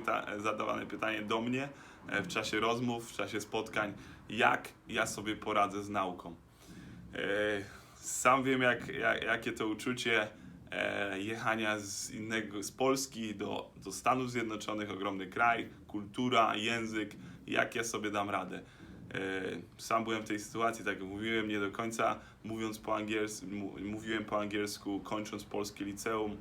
pyta- zadawane pytanie do mnie e, w czasie rozmów, w czasie spotkań, jak ja sobie poradzę z nauką. E, Sam wiem, jak, jak, jakie to uczucie e, jechania z innego, z Polski do, do Stanów Zjednoczonych, ogromny kraj, kultura, język, jak ja sobie dam radę. Sam byłem w tej sytuacji, tak jak mówiłem, nie do końca mówiąc po angielsku, mówiłem po angielsku, kończąc polskie liceum.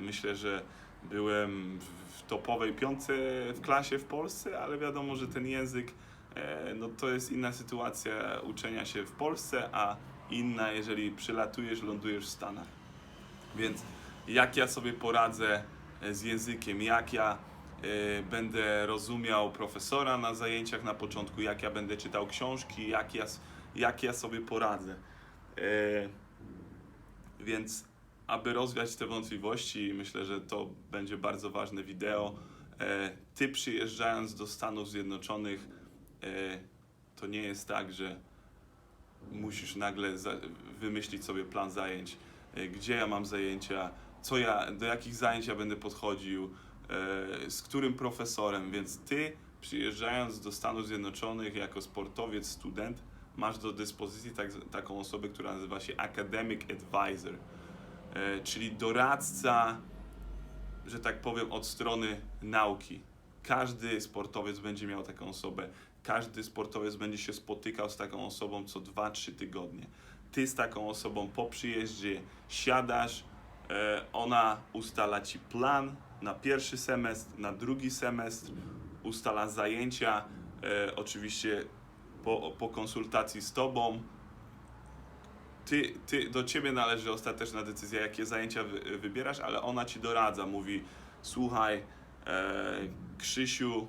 Myślę, że byłem w- topowej piątce w klasie w Polsce, ale wiadomo, że ten język e, no to jest inna sytuacja uczenia się w Polsce, a inna, jeżeli przylatujesz, lądujesz w Stanach. Więc jak ja sobie poradzę e, z językiem, jak ja e, będę rozumiał profesora na zajęciach na początku, jak ja będę czytał książki, jak ja, jak ja sobie poradzę. Więc aby rozwiać te wątpliwości, myślę, że to będzie bardzo ważne wideo. E, Ty przyjeżdżając do Stanów Zjednoczonych, e, to nie jest tak, że musisz nagle wymyślić sobie plan zajęć, e, gdzie ja mam zajęcia, co ja, do jakich zajęć ja będę podchodził, z którym profesorem, więc ty przyjeżdżając do Stanów Zjednoczonych jako sportowiec, student, masz do dyspozycji tak, taką osobę, która nazywa się Academic Advisor, czyli doradca, że tak powiem, od strony nauki. Każdy sportowiec będzie miał taką osobę. Każdy sportowiec będzie się spotykał z taką osobą co 2-3 tygodnie. Ty z taką osobą po przyjeździe siadasz, e, ona ustala ci plan na pierwszy semestr, na drugi semestr, ustala zajęcia, e, oczywiście po, po konsultacji z tobą, ty, ty, do ciebie należy ostateczna decyzja, jakie zajęcia wy, wybierasz, ale ona ci doradza, mówi: Słuchaj, e, Krzysiu,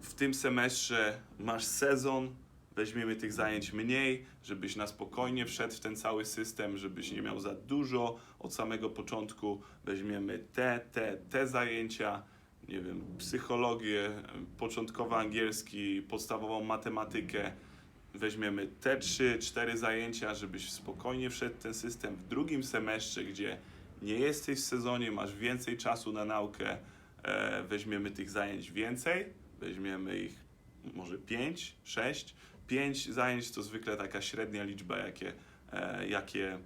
w tym semestrze masz sezon, weźmiemy tych zajęć mniej, żebyś na spokojnie wszedł w ten cały system, żebyś nie miał za dużo od samego początku. Weźmiemy te, te, te zajęcia, nie wiem, psychologię, początkowy angielski, podstawową matematykę weźmiemy te 3-4 zajęcia, żebyś spokojnie wszedł ten system. W drugim semestrze, gdzie nie jesteś w sezonie, masz więcej czasu na naukę, e, weźmiemy tych zajęć więcej, weźmiemy ich może 5, 6. 5 zajęć to zwykle taka średnia liczba, jakie, e, jakie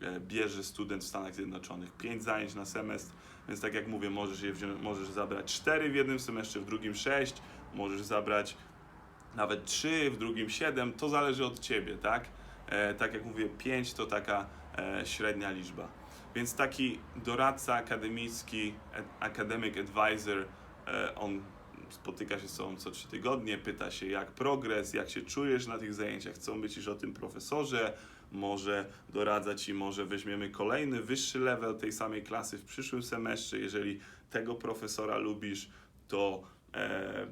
e, bierze student w Stanach Zjednoczonych. 5 zajęć na semestr, więc tak jak mówię, możesz, je możesz zabrać 4 w jednym semestrze, w drugim 6, możesz zabrać nawet 3, w drugim 7, to zależy od ciebie, tak? E, tak jak mówię, 5 to taka e, średnia liczba. Więc taki doradca akademicki, a- academic advisor, e, on spotyka się z sobą co 3 tygodnie, pyta się jak progres, jak się czujesz na tych zajęciach, co myślisz o tym profesorze, może doradza ci, może weźmiemy kolejny, wyższy level tej samej klasy w przyszłym semestrze, jeżeli tego profesora lubisz, to e,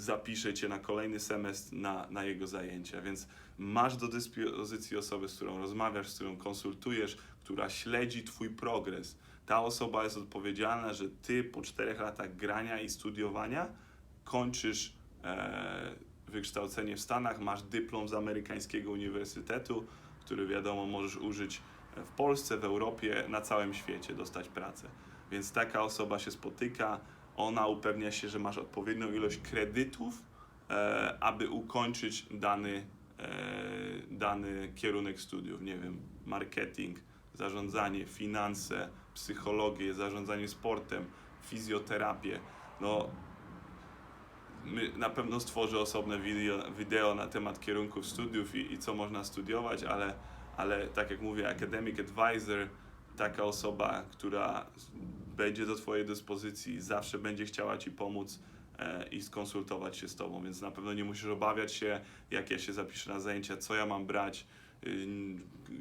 zapiszę cię na kolejny semestr na, na jego zajęcia, więc masz do dyspozycji osobę, z którą rozmawiasz, z którą konsultujesz, która śledzi twój progres. Ta osoba jest odpowiedzialna, że ty po czterech latach grania i studiowania kończysz e, wykształcenie w Stanach, masz dyplom z amerykańskiego uniwersytetu, który wiadomo możesz użyć w Polsce, w Europie, na całym świecie, dostać pracę. Więc taka osoba się spotyka, ona upewnia się, że masz odpowiednią ilość kredytów, e, aby ukończyć dany, e, dany kierunek studiów. Nie wiem, marketing, zarządzanie, finanse, psychologię, zarządzanie sportem, fizjoterapię. No, my, na pewno stworzę osobne wideo, wideo na temat kierunków studiów i, i co można studiować, ale, ale tak jak mówię, academic advisor, taka osoba, która będzie do Twojej dyspozycji, zawsze będzie chciała Ci pomóc e, i skonsultować się z Tobą, więc na pewno nie musisz obawiać się, jak ja się zapiszę na zajęcia, co ja mam brać, y,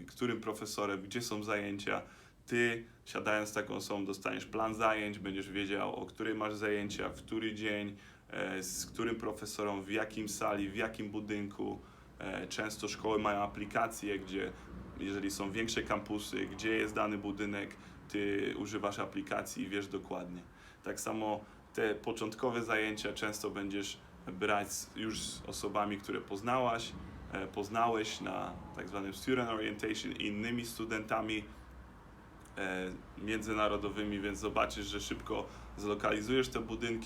którym profesorem, gdzie są zajęcia. Ty, siadając z taką osobą, dostaniesz plan zajęć, będziesz wiedział, o której masz zajęcia, w który dzień, e, z którym profesorem, w jakim sali, w jakim budynku. E, Często szkoły mają aplikacje, gdzie jeżeli są większe kampusy, gdzie jest dany budynek, ty używasz aplikacji i wiesz dokładnie. Tak samo te początkowe zajęcia często będziesz brać już z osobami, które poznałaś, e, poznałeś na tak zwanym student orientation i innymi studentami, e, międzynarodowymi, więc zobaczysz, że szybko zlokalizujesz te budynki.